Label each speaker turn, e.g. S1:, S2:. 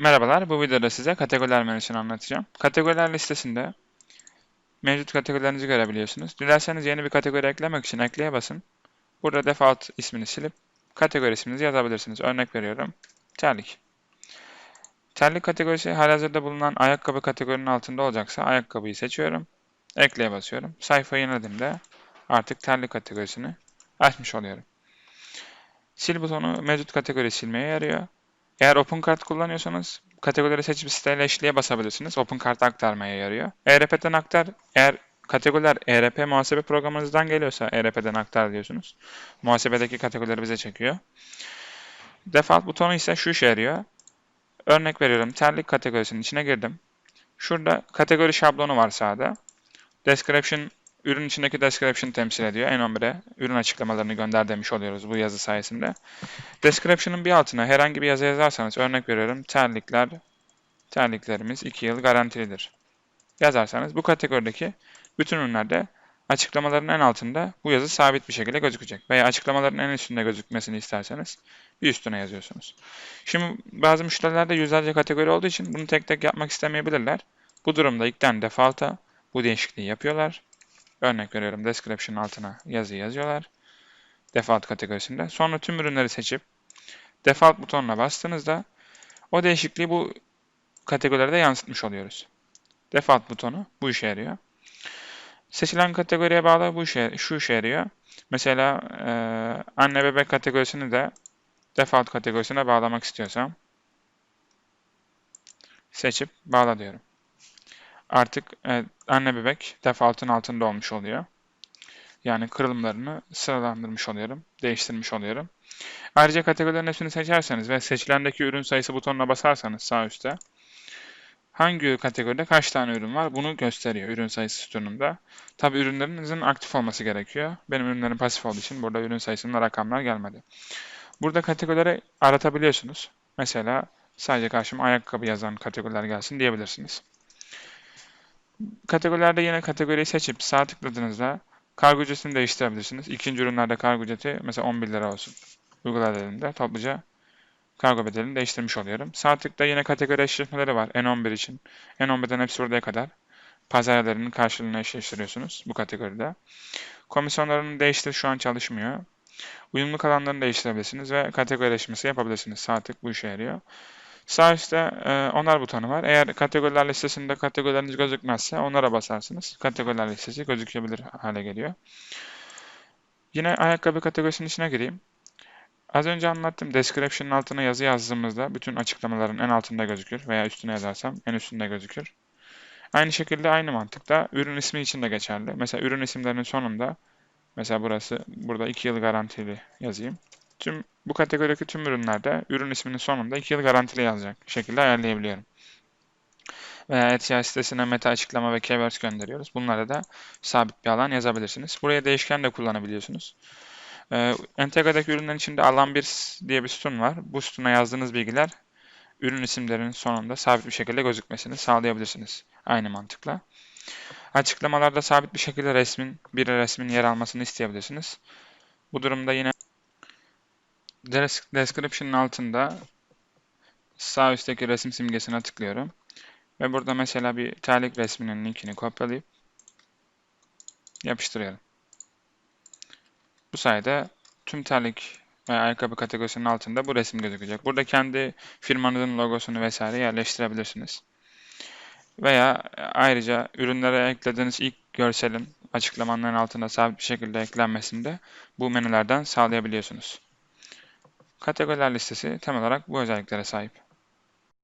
S1: Merhabalar, bu videoda size kategoriler menüsünü anlatacağım. Kategoriler listesinde mevcut kategorilerinizi görebiliyorsunuz. Dilerseniz yeni bir kategori eklemek için ekleye basın. Burada default ismini silip kategori isminizi yazabilirsiniz. Örnek veriyorum, terlik. Terlik kategorisi halihazırda bulunan ayakkabı kategorinin altında olacaksa ayakkabıyı seçiyorum. Ekleye basıyorum. Sayfayı yenilediğimde artık terlik kategorisini açmış oluyorum. Sil butonu mevcut kategori silmeye yarıyor. Eğer Open Card kullanıyorsanız kategorileri seçip siteyle eşliğe basabilirsiniz. Open Card aktarmaya yarıyor. ERP'den aktar, eğer kategoriler ERP muhasebe programınızdan geliyorsa ERP'den aktar diyorsunuz. Muhasebedeki kategorileri bize çekiyor. Default butonu ise şu işe yarıyor. Örnek veriyorum terlik kategorisinin içine girdim. Şurada kategori şablonu var sağda. Description ürün içindeki description temsil ediyor. N11'e ürün açıklamalarını gönder demiş oluyoruz bu yazı sayesinde. Description'ın bir altına herhangi bir yazı yazarsanız örnek veriyorum terlikler terliklerimiz 2 yıl garantilidir. Yazarsanız bu kategorideki bütün ürünlerde açıklamaların en altında bu yazı sabit bir şekilde gözükecek. Veya açıklamaların en üstünde gözükmesini isterseniz bir üstüne yazıyorsunuz. Şimdi bazı müşterilerde yüzlerce kategori olduğu için bunu tek tek yapmak istemeyebilirler. Bu durumda ilkten default'a bu değişikliği yapıyorlar. Örnek veriyorum description altına yazı yazıyorlar. Default kategorisinde. Sonra tüm ürünleri seçip default butonuna bastığınızda o değişikliği bu kategorilerde yansıtmış oluyoruz. Default butonu bu işe yarıyor. Seçilen kategoriye bağlı bu işe, şu işe yarıyor. Mesela e, anne bebek kategorisini de default kategorisine bağlamak istiyorsam seçip bağla diyorum artık e, anne bebek default'un altında olmuş oluyor. Yani kırılımlarını sıralandırmış oluyorum, değiştirmiş oluyorum. Ayrıca kategorilerin hepsini seçerseniz ve seçilendeki ürün sayısı butonuna basarsanız sağ üstte hangi kategoride kaç tane ürün var bunu gösteriyor ürün sayısı sütununda. Tabi ürünlerinizin aktif olması gerekiyor. Benim ürünlerim pasif olduğu için burada ürün sayısında rakamlar gelmedi. Burada kategorileri aratabiliyorsunuz. Mesela sadece karşıma ayakkabı yazan kategoriler gelsin diyebilirsiniz. Kategorilerde yine kategoriyi seçip sağ tıkladığınızda kargo ücretini değiştirebilirsiniz. İkinci ürünlerde kargo ücreti mesela 11 lira olsun. Uygula dediğimde topluca kargo bedelini değiştirmiş oluyorum. Sağ tıkta yine kategori eşleşmeleri var N11 için. N11'den hepsi buraya kadar. Pazar yerlerinin karşılığını eşleştiriyorsunuz bu kategoride. Komisyonlarını değiştir şu an çalışmıyor. Uyumlu alanlarını değiştirebilirsiniz ve kategorileşmesi yapabilirsiniz. Sağ tık bu işe yarıyor. Sağ üstte e, onar butonu var. Eğer kategoriler listesinde kategorileriniz gözükmezse onlara basarsınız. Kategoriler listesi gözükebilir hale geliyor. Yine ayakkabı kategorisinin içine gireyim. Az önce anlattım. Description'ın altına yazı yazdığımızda bütün açıklamaların en altında gözükür veya üstüne yazarsam en üstünde gözükür. Aynı şekilde aynı mantıkta ürün ismi için de geçerli. Mesela ürün isimlerinin sonunda mesela burası burada 2 yıl garantili yazayım. Tüm bu kategorideki tüm ürünlerde ürün isminin sonunda 2 yıl garantili yazacak şekilde ayarlayabiliyorum. Veya Etsy sitesine meta açıklama ve keywords gönderiyoruz. Bunlara da sabit bir alan yazabilirsiniz. Buraya değişken de kullanabiliyorsunuz. Ee, Entegra'daki ürünlerin içinde alan 1 diye bir sütun var. Bu sütuna yazdığınız bilgiler ürün isimlerinin sonunda sabit bir şekilde gözükmesini sağlayabilirsiniz. Aynı mantıkla. Açıklamalarda sabit bir şekilde resmin, bir resmin yer almasını isteyebilirsiniz. Bu durumda yine Description'ın altında sağ üstteki resim simgesine tıklıyorum. Ve burada mesela bir terlik resminin linkini kopyalayıp yapıştırıyorum. Bu sayede tüm terlik ve ayakkabı kategorisinin altında bu resim gözükecek. Burada kendi firmanızın logosunu vesaire yerleştirebilirsiniz. Veya ayrıca ürünlere eklediğiniz ilk görselin açıklamanların altında sabit bir şekilde eklenmesini de bu menülerden sağlayabiliyorsunuz. Kategoriler listesi temel olarak bu özelliklere sahip.